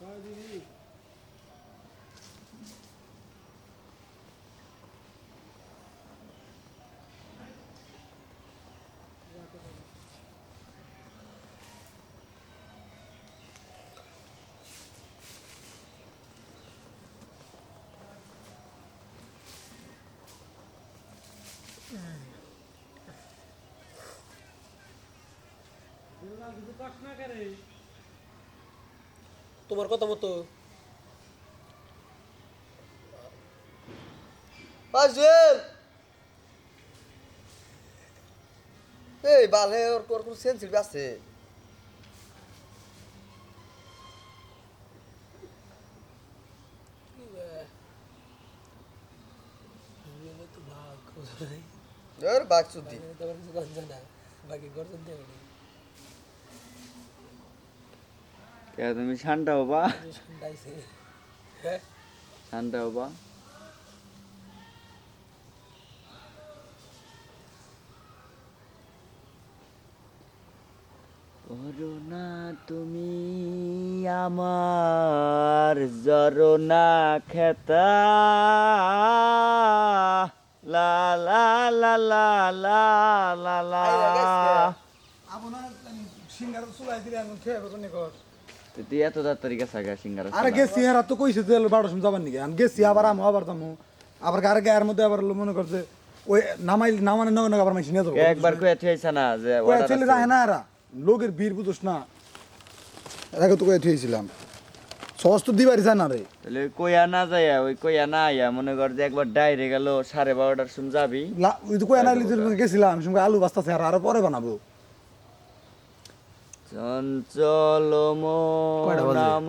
Vai, Vinícius. তোমার কথা মতো! এই বালে ওর তোর কোন সেন্সিটিভ আছে। তো ভাগ ওর বাঘ চুদি। তোমার কিছু গঞ্জ না বাকি গর্জন দিয়ে কে তুমি? শান্তা হ্যাঁ? তুমি আমার জরনা খেতা। লা লা লা লা লা লা লা. আপনার সিঙ্গার চুলাই দিলে আমি খেয়ে কোন কর তুই এত তাড়াতাড়ি গেছা গা সিঙ্গারা আরে গেছি হেরা তো কইছে যে বারোর সময় যাবার নাকি। আমি গেছি আবার আমি আবার যাব আবার গাড়ি গায়ের মধ্যে আবার লো মনে করছে ওই নামাই নামানে নগে নগে আবার মাইছি নিয়ে যাব। একবার কয়ে থইছে না যে ছেলে। রাহে না এরা। লোকের বীর বুঝোস না। এরাকে তো কয়ে সহজ তো দিবারই যায় না রে। তাহলে কইয়া না যাইয়া ওই কইয়া না আইয়া মনে কর যে একবার ডাইরে গেল সাড়ে বারোটার সময় যাবি। লা- ওই তো কয়ে না গেছিলাম সঙ্গে আলু বাস্তাছে আর আরও পরে বানাবো। চঞ্চল কয়টা বাজে? মন